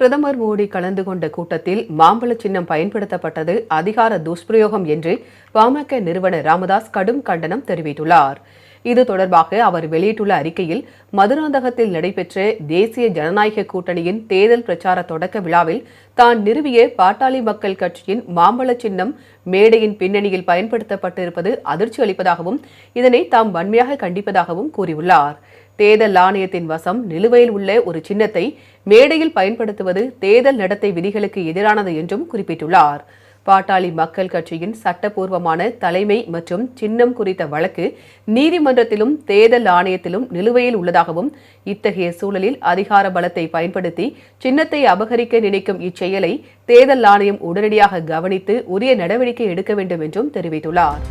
பிரதமர் மோடி கலந்து கொண்ட கூட்டத்தில் மாம்பழ சின்னம் பயன்படுத்தப்பட்டது அதிகார துஷ்பிரயோகம் என்று பாமக நிறுவனர் ராமதாஸ் கடும் கண்டனம் தெரிவித்துள்ளார். இது தொடர்பாக அவர் வெளியிட்டுள்ள அறிக்கையில் மதுராந்தகத்தில் நடைபெற்ற தேசிய ஜனநாயக கூட்டணியின் தேர்தல் பிரச்சார தொடக்க விழாவில் தான் நிறுவிய பாட்டாளி மக்கள் கட்சியின் மாம்பழ சின்னம் மேடையின் பின்னணியில் பயன்படுத்தப்பட்டிருப்பது அதிர்ச்சி அளிப்பதாகவும் இதனை தாம் வன்மையாக கண்டிப்பதாகவும் கூறியுள்ளார். தேர்தல் ஆணையத்தின் வசம் நிலுவையில் உள்ள ஒரு சின்னத்தை மேடையில் பயன்படுத்துவது தேர்தல் நடத்தை விதிகளுக்கு எதிரானது என்றும் குறிப்பிட்டுள்ளார். பாட்டாளி மக்கள் கட்சியின் சட்டப்பூர்வமான தலைமை மற்றும் சின்னம் குறித்த வழக்கு நீதிமன்றத்திலும் தேர்தல் ஆணையத்திலும் நிலுவையில் உள்ளதாகவும் இத்தகைய சூழலில் அதிகார பலத்தை பயன்படுத்தி சின்னத்தை அபகரிக்க நினைக்கும் இச்செயலை தேர்தல் ஆணையம் உடனடியாக கவனித்து உரிய நடவடிக்கை எடுக்க வேண்டும் என்றும் தெரிவித்துள்ளார்.